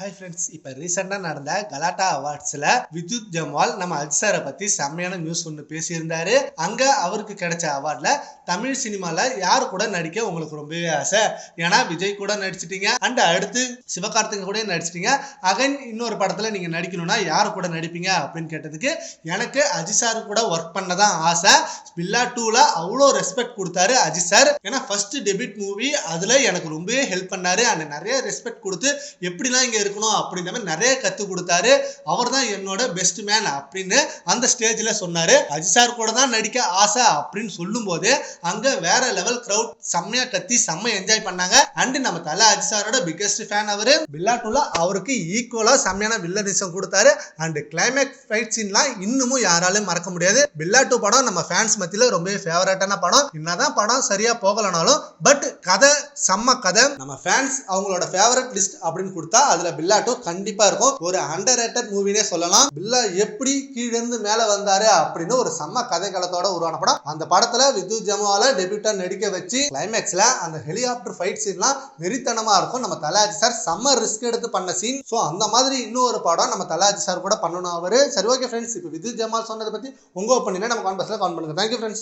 Hi friends இப்போ ரீசெண்டாக நடந்த கலாட்டா அவார்ட்ஸில் வித்யுத் ஜம்வால் நம்ம அஜித் சாரை பற்றி செம்மையான நியூஸ் ஒன்று பேசியிருந்தாரு. அங்கே அவருக்கு கிடைச்ச அவார்டில் தமிழ் சினிமாவில் யார் கூட நடிக்க உங்களுக்கு ரொம்பவே ஆசை? ஏன்னா விஜய் கூட நடிச்சிட்டீங்க. அண்ட் அடுத்து சிவகார்த்திகை கூட நடிச்சிட்டீங்க. அகைன் இன்னொரு படத்தில் நீங்கள் நடிக்கணும்னா யார் கூட நடிப்பீங்க அப்படின்னு கேட்டதுக்கு எனக்கு அஜித் சார் கூட ஒர்க் பண்ண தான் ஆசை. பில்லா டூவில் அவ்வளோ ரெஸ்பெக்ட் கொடுத்தாரு அஜித் சார் ஏன்னா ஃபர்ஸ்ட் டெபிட் மூவி அதில் எனக்கு ரொம்பவே ஹெல்ப் பண்ணார். அண்ட் நிறைய ரெஸ்பெக்ட் கொடுத்து எப்படிலாம் இங்கே இருக்கணும் அப்படின்ற மாதிரி நிறைய கற்றுக் கொடுத்தாரு. அவர் தான் என்னோட பெஸ்ட் மேன் அப்படின்னு அந்த ஸ்டேஜில் சொன்னார். அஜித் சார் கூட தான் நடிக்க ஆசை அப்படின்னு சொல்லும்போது அங்கே வேற லெவல் க்ரௌட் செம்மையா கத்தி செம்ம என்ஜாய் பண்ணாங்க. அண்ட் நம்ம தலை அஜித் சாரோட பிக்கஸ்ட் ஃபேன் அவர். பில்லா அவருக்கு ஈக்குவலாக செம்மையான வில்லனிசம் கொடுத்தாரு. அண்ட் கிளைமேக்ஸ் ஃபைட் சீன்லாம் இன்னமும் யாராலையும் மறக்க முடியாது. பில்லாட்டு படம் நம்ம ஃபேன்ஸ் மத்தியில் ரொம்பவே ஃபேவரட்டான படம். என்னதான் படம் சரியா போகலனாலும் பட் கதை செம்ம கதை. நம்ம ஃபேன்ஸ் அவங்களோட ஃபேவரட் லிஸ்ட் அப்படின்னு கொடுத்தா அதுல பில்லா டூ கண்டிப்பா இருக்கும். ஒரு அண்டர் ரேட்டட் மூவினே சொல்லலாம். பில்லா எப்படி கீழே இருந்து மேல வந்தாரு அப்படின்னு ஒரு செம்ம கதை களத்தோட உருவான படம். அந்த படத்துல விது ஜமால டெபியூட்டா நடிக்க வச்சு கிளைமேக்ஸ்ல அந்த ஹெலிகாப்டர் ஃபைட் சீன்லாம் நெறித்தனமா இருக்கும். நம்ம தலாஜி சார் செம்ம ரிஸ்க் எடுத்து பண்ண சீன் ஸோ அந்த மாதிரி இன்னொரு படம் நம்ம தலாஜி சார் கூட பண்ணணும் அவரு. சரி ஓகே ஃப்ரெண்ட்ஸ் இப்போ விது ஜமால் சொன்னதை பத்தி உங்க ஒப்பீனியனை நம்ம கான்பர்ஸ்ல கான் பண்ணுங்க. Thank you friends